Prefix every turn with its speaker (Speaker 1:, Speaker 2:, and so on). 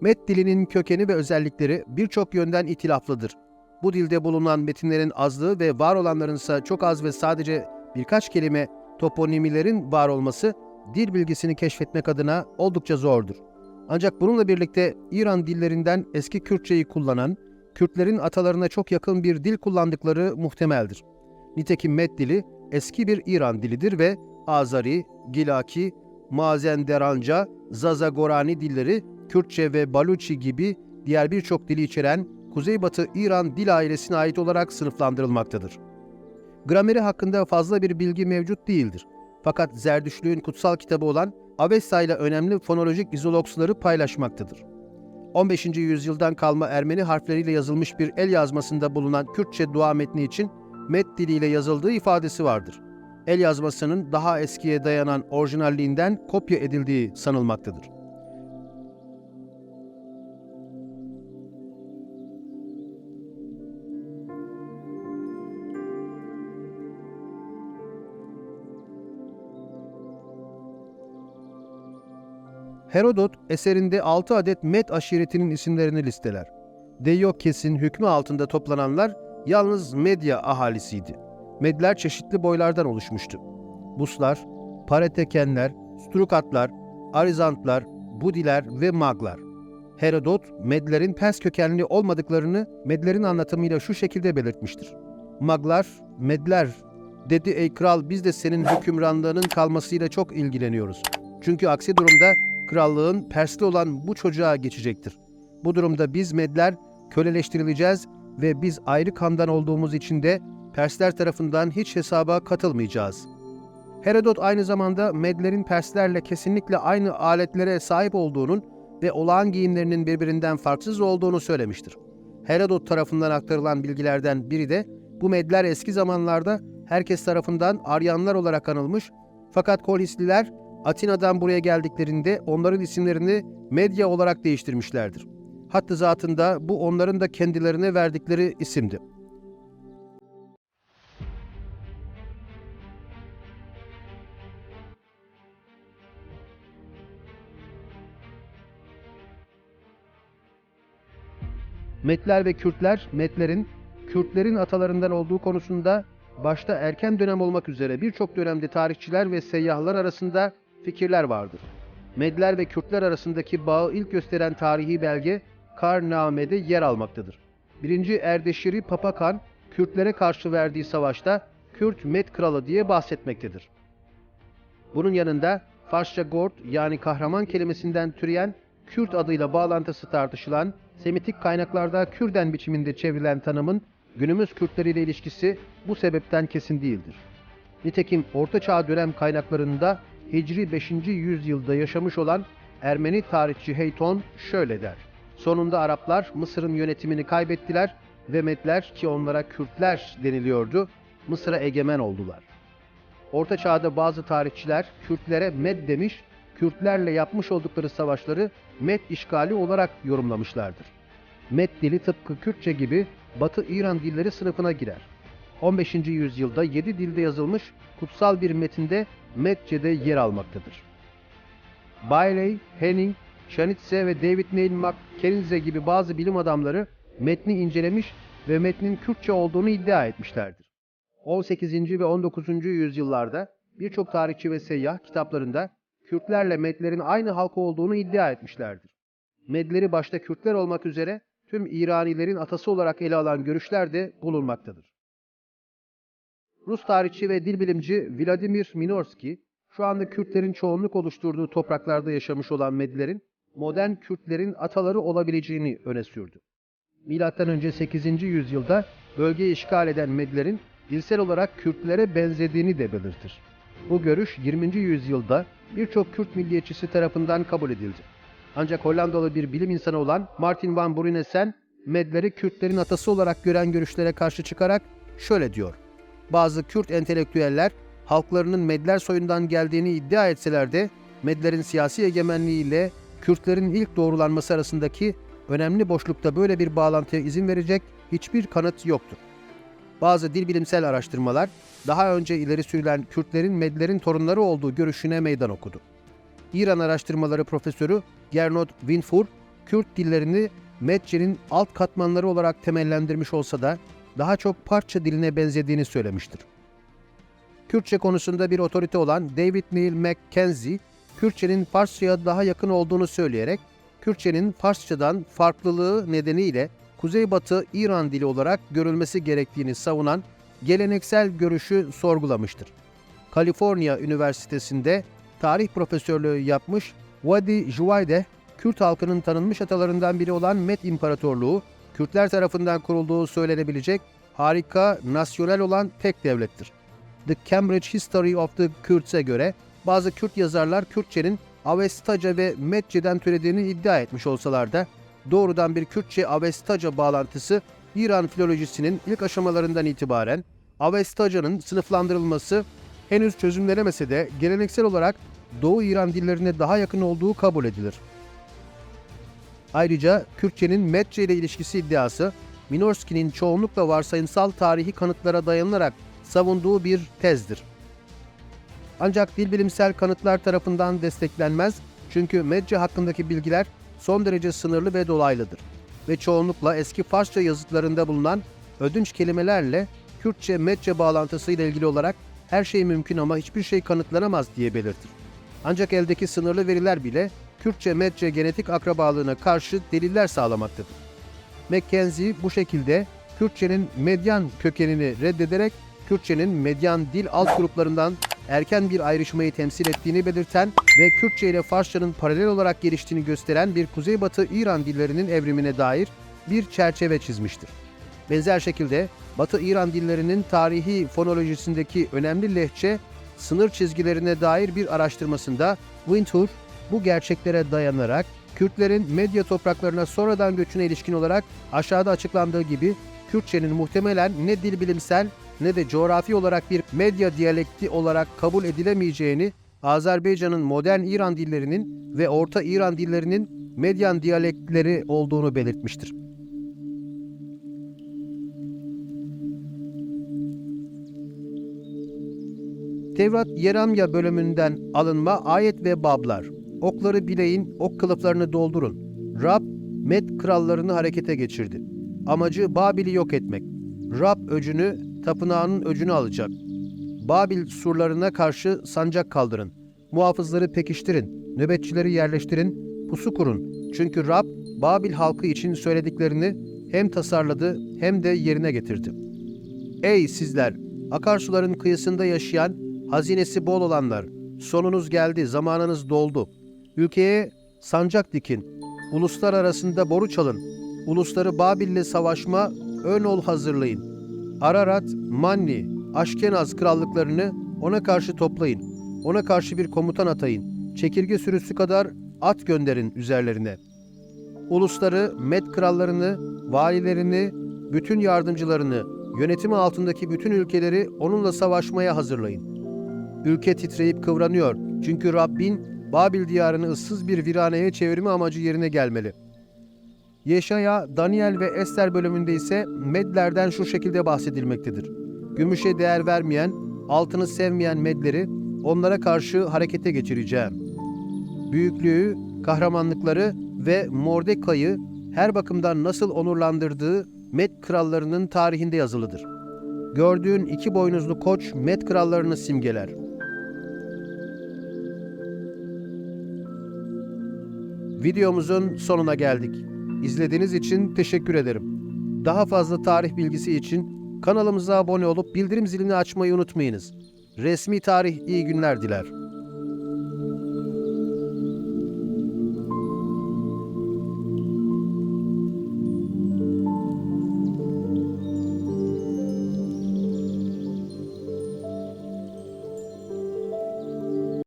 Speaker 1: Med dilinin kökeni ve özellikleri birçok yönden itilaflıdır. Bu dilde bulunan metinlerin azlığı ve var olanların ise çok az ve sadece birkaç kelime toponimilerin var olması dil bilgisini keşfetmek adına oldukça zordur. Ancak bununla birlikte İran dillerinden eski Kürtçeyi kullanan, Kürtlerin atalarına çok yakın bir dil kullandıkları muhtemeldir. Nitekim Med dili eski bir İran dilidir ve Azari, Gilaki, Mazenderanca, Zazagorani dilleri Kürtçe ve Baluçi gibi diğer birçok dili içeren Kuzeybatı İran dil ailesine ait olarak sınıflandırılmaktadır. Grameri hakkında fazla bir bilgi mevcut değildir. Fakat Zerdüşlüğün kutsal kitabı olan Avesta ile önemli fonolojik izologsları paylaşmaktadır. 15. yüzyıldan kalma Ermeni harfleriyle yazılmış bir el yazmasında bulunan Kürtçe dua metni için Met diliyle yazıldığı ifadesi vardır. El yazmasının daha eskiye dayanan orijinalliğinden kopya edildiği sanılmaktadır. Herodot eserinde 6 adet Med aşiretinin isimlerini listeler. Deiyokes'in hükmü altında toplananlar yalnız Medya ahalisiydi. Medler çeşitli boylardan oluşmuştu. Buslar, Paretekenler, Strukatlar, Arizantlar, Budiler ve Maglar. Herodot, Medlerin Pers kökenli olmadıklarını Medlerin anlatımıyla şu şekilde belirtmiştir. Maglar, Medler, dedi ey kral biz de senin hükümranlığının kalmasıyla çok ilgileniyoruz. Çünkü aksi durumda krallığın Persli olan bu çocuğa geçecektir. Bu durumda biz Medler köleleştirileceğiz ve biz ayrı kandan olduğumuz için de Persler tarafından hiç hesaba katılmayacağız. Herodot aynı zamanda Medlerin Perslerle kesinlikle aynı aletlere sahip olduğunun ve olağan giyimlerinin birbirinden farksız olduğunu söylemiştir. Herodot tarafından aktarılan bilgilerden biri de bu Medler eski zamanlarda herkes tarafından Aryanlar olarak anılmış fakat Kolisliler Atina'dan buraya geldiklerinde onların isimlerini Medya olarak değiştirmişlerdir. Hatta zatında bu onların da kendilerine verdikleri isimdi. Metler ve Kürtler, Metlerin, Kürtlerin atalarından olduğu konusunda başta erken dönem olmak üzere birçok dönemde tarihçiler ve seyyahlar arasında fikirler vardır. Medler ve Kürtler arasındaki bağı ilk gösteren tarihi belge Karname'de yer almaktadır. 1. Erdeşiri Papakan, Kürtlere karşı verdiği savaşta Kürt Med Kralı diye bahsetmektedir. Bunun yanında Farsça Gort yani kahraman kelimesinden türeyen Kürt adıyla bağlantısı tartışılan, Semitik kaynaklarda Kürden biçiminde çevrilen tanımın günümüz Kürtleriyle ilişkisi bu sebepten kesin değildir. Nitekim Orta Çağ dönem kaynaklarında Hicri 5. yüzyılda yaşamış olan Ermeni tarihçi Heyton şöyle der. Sonunda Araplar Mısır'ın yönetimini kaybettiler ve Medler ki onlara Kürtler deniliyordu, Mısır'a egemen oldular. Orta Çağ'da bazı tarihçiler Kürtlere Med demiş, Kürtlerle yapmış oldukları savaşları Med işgali olarak yorumlamışlardır. Med dili tıpkı Kürtçe gibi Batı İran dilleri sınıfına girer. 15. yüzyılda 7 dilde yazılmış kutsal bir metinde Medce'de yer almaktadır. Bailey, Henning, Şanitze ve David Neil McKenzie gibi bazı bilim adamları metni incelemiş ve metnin Kürtçe olduğunu iddia etmişlerdir. 18. ve 19. yüzyıllarda birçok tarihçi ve seyyah kitaplarında Kürtlerle Medlerin aynı halk olduğunu iddia etmişlerdir. Medleri başta Kürtler olmak üzere tüm İranilerin atası olarak ele alan görüşler de bulunmaktadır. Rus tarihçi ve dil bilimci Vladimir Minorski, şu anda Kürtlerin çoğunluk oluşturduğu topraklarda yaşamış olan Medlerin, modern Kürtlerin ataları olabileceğini öne sürdü. Milattan önce 8. yüzyılda bölgeyi işgal eden Medlerin dilsel olarak Kürtlere benzediğini de belirtir. Bu görüş 20. yüzyılda birçok Kürt milliyetçisi tarafından kabul edildi. Ancak Hollandalı bir bilim insanı olan Martin van Brunesen, Medleri Kürtlerin atası olarak gören görüşlere karşı çıkarak şöyle diyor. Bazı Kürt entelektüeller halklarının Medler soyundan geldiğini iddia etseler de Medlerin siyasi egemenliğiyle Kürtlerin ilk doğrulanması arasındaki önemli boşlukta böyle bir bağlantıya izin verecek hiçbir kanıt yoktur. Bazı dil bilimsel araştırmalar daha önce ileri sürülen Kürtlerin Medlerin torunları olduğu görüşüne meydan okudu. İran Araştırmaları Profesörü Gernot Winfur, Kürt dillerini Medce'nin alt katmanları olarak temellendirmiş olsa da daha çok parça diline benzediğini söylemiştir. Kürtçe konusunda bir otorite olan David Neil Mackenzie, Kürtçenin Farsça'ya daha yakın olduğunu söyleyerek, Kürtçenin Farsçadan farklılığı nedeniyle Kuzeybatı İran dili olarak görülmesi gerektiğini savunan geleneksel görüşü sorgulamıştır. Kaliforniya Üniversitesi'nde tarih profesörlüğü yapmış Wadi Juwayde, Kürt halkının tanınmış atalarından biri olan Med İmparatorluğu, Kürtler tarafından kurulduğu söylenebilecek harika, nasyonel olan tek devlettir. The Cambridge History of the Kürt'e göre bazı Kürt yazarlar Kürtçenin Avestaca ve Medce'den türediğini iddia etmiş olsalar da doğrudan bir Kürtçe Avestaca bağlantısı İran filolojisinin ilk aşamalarından itibaren Avestaca'nın sınıflandırılması henüz çözümlenemese de geleneksel olarak Doğu İran dillerine daha yakın olduğu kabul edilir. Ayrıca Kürtçenin Medce ile ilişkisi iddiası, Minorski'nin çoğunlukla varsayımsal tarihi kanıtlara dayanılarak savunduğu bir tezdir. Ancak dil bilimsel kanıtlar tarafından desteklenmez çünkü Medce hakkındaki bilgiler son derece sınırlı ve dolaylıdır ve çoğunlukla eski Farsça yazıtlarında bulunan ödünç kelimelerle Kürtçe Medce bağlantısı ile ilgili olarak her şey mümkün ama hiçbir şey kanıtlanamaz diye belirtir. Ancak eldeki sınırlı veriler bile Kürtçe Medce genetik akrabalığına karşı deliller sağlamaktadır. Mackenzie bu şekilde Kürtçenin medyan kökenini reddederek Kürtçenin medyan dil alt gruplarından erken bir ayrışmayı temsil ettiğini belirten ve Kürtçe ile Farsçanın paralel olarak geliştiğini gösteren bir Kuzeybatı İran dillerinin evrimine dair bir çerçeve çizmiştir. Benzer şekilde Batı İran dillerinin tarihi fonolojisindeki önemli lehçe sınır çizgilerine dair bir araştırmasında Wintour bu gerçeklere dayanarak Kürtlerin medya topraklarına sonradan göçüne ilişkin olarak aşağıda açıklandığı gibi Kürtçenin muhtemelen ne dil bilimsel ne de coğrafi olarak bir medya diyalekti olarak kabul edilemeyeceğini, Azerbaycan'ın modern İran dillerinin ve Orta İran dillerinin medyan diyalektleri olduğunu belirtmiştir. Tevrat Yeramya bölümünden alınma ayet ve bablar. Okları bileyin, ok kılıflarını doldurun. Rab, Med krallarını harekete geçirdi. Amacı Babil'i yok etmek. Rab öcünü, tapınağının öcünü alacak. Babil surlarına karşı sancak kaldırın. Muhafızları pekiştirin, nöbetçileri yerleştirin, pusu kurun. Çünkü Rab, Babil halkı için söylediklerini hem tasarladı hem de yerine getirdi. Ey sizler! Akarsuların kıyısında yaşayan, hazinesi bol olanlar! Sonunuz geldi, zamanınız doldu. Ülkeye sancak dikin, uluslar arasında boru çalın, ulusları Babil'le savaşma ön ol hazırlayın. Ararat, Manni, Aşkenaz krallıklarını ona karşı toplayın. Ona karşı bir komutan atayın. Çekirge sürüsü kadar at gönderin üzerlerine. Ulusları, Med krallarını, valilerini, bütün yardımcılarını, yönetimi altındaki bütün ülkeleri onunla savaşmaya hazırlayın. Ülke titreyip kıvranıyor çünkü Rabbin Babil diyarını ıssız bir viraneye çevirme amacı yerine gelmeli. Yeşaya, Daniel ve Ester bölümünde ise Medlerden şu şekilde bahsedilmektedir. Gümüşe değer vermeyen, altını sevmeyen Medleri onlara karşı harekete geçireceğim. Büyüklüğü, kahramanlıkları ve Mordekai'yi her bakımdan nasıl onurlandırdığı Med krallarının tarihinde yazılıdır. Gördüğün iki boynuzlu koç Med krallarını simgeler. Videomuzun sonuna geldik. İzlediğiniz için teşekkür ederim. Daha fazla tarih bilgisi için kanalımıza abone olup bildirim zilini açmayı unutmayınız. Resmi tarih iyi günler diler.